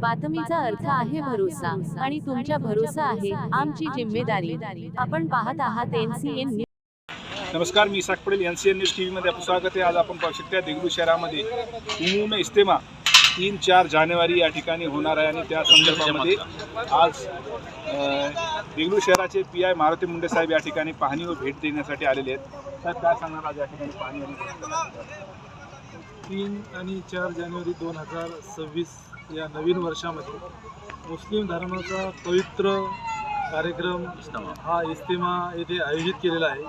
बातमीचा अर्थ आहे भरोसा आणि तुमच्या भरोसा आहे आमची जिम्मेदारी. आपण पाहत आहात एनसीएन नमस्कार मी Isak Padel N C N news T व्हीमध्ये आपलं स्वागत आहे. आज आपण पाहू शकता देगलू शहरामध्ये उमून इस्तेमा तीन चार जानेवारी या ठिकाणी होणार आहे आणि त्या संदर्भामध्ये आज अ, देगलू शहराचे पी आय मारुती मुंडे साहेब या ठिकाणी पाहणी व भेट देण्यासाठी आलेले आहेत. साहेब काय सांगणार आज या ठिकाणी पाहणी तीन आणि चार जानेवारी दोन हजार सव्वीस या नवीन वर्षामध्ये मुस्लिम धर्माचा पवित्र कार्यक्रम हा इस्तिमा येथे आयोजित केलेला आहे.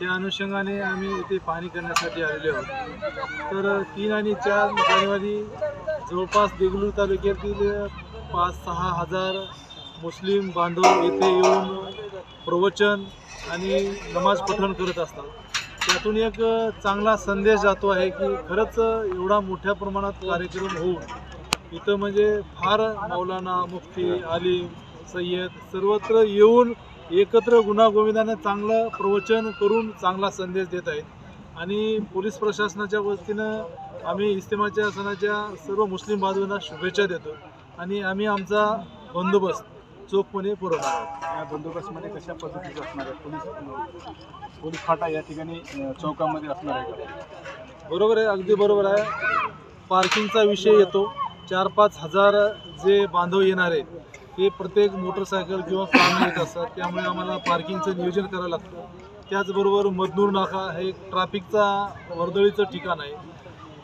त्या अनुषंगाने आम्ही येथे पाहणी करण्यासाठी आलेले आहोत. तर तीन आणि चार जानेवारी जवळपास देगलूर तालुक्यातील पाच सहा हजार मुस्लिम बांधव येथे येऊन प्रवचन आणि नमाज पठण करत असतात. त्यातून एक चांगला संदेश जातो आहे की खरंच एवढा मोठ्या प्रमाणात कार्यक्रम होऊन इथं म्हणजे फार मौलाना मुफ्ती आलिम सय्यद सर्वत्र येऊन एकत्र गुन्हागोविंदाने चांगलं प्रवचन करून चांगला संदेश देत आहेत. आणि पोलीस प्रशासनाच्या वतीनं आम्ही इस्तेमाच्या सणाच्या सर्व मुस्लिम बांधवांना शुभेच्छा देतो. आणि आम्ही आमचा बंदोबस्त चोखपणे पुरवणार आहोत या बंदोबस्तमध्ये कशा पद्धतीचं असणार आहे? पोलीस पोलीस फाटा या ठिकाणी चौकामध्ये असणार आहे का? बरोबर आहे अगदी बरोबर आहे. पार्किंगचा विषय येतो. चार पाच हजार जे बांधव येणार आहेत ते प्रत्येक मोटरसायकल किंवा फार्म येत असतात. त्यामुळे आम्हाला पार्किंगचं नियोजन करावं लागतं. त्याचबरोबर मदनूर नाका हे एक ट्रॅफिकचा वर्दळीचं ठिकाण आहे.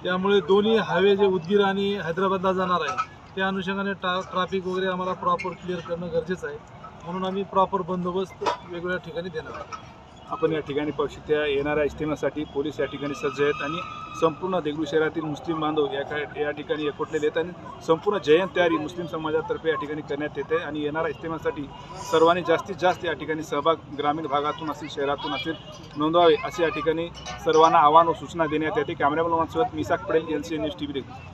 त्यामुळे दोन्ही हायवे जे उदगीर आणि हैदराबादला जाणार आहे त्या अनुषंगाने ट्रा ट्रॅफिक वगैरे आम्हाला प्रॉपर क्लिअर करणं गरजेचं आहे. म्हणून आम्ही प्रॉपर बंदोबस्त वेगवेगळ्या ठिकाणी देणार आहोत. आपण या ठिकाणी पक्ष त्या येणाऱ्या इस्तेमासाठी पोलीस या ठिकाणी सज्ज आहेत आणि संपूर्ण देगलू शहरातील मुस्लिम बांधव या का- या ठिकाणी एकवटलेले आहेत आणि संपूर्ण जयंत तयारी मुस्लिम समाजातर्फे या ठिकाणी करण्यात येते आणि येणाऱ्या इस्तेमासाठी सर्वांनी जास्तीत जास्त या ठिकाणी सहभाग ग्रामीण भागातून असेल शहरातून असेल नोंदवावे असे या ठिकाणी सर्वांना आव्हान व सूचना देण्यात येते. कॅमेरामॅन सोबत Misak Padel N C N news T V देखील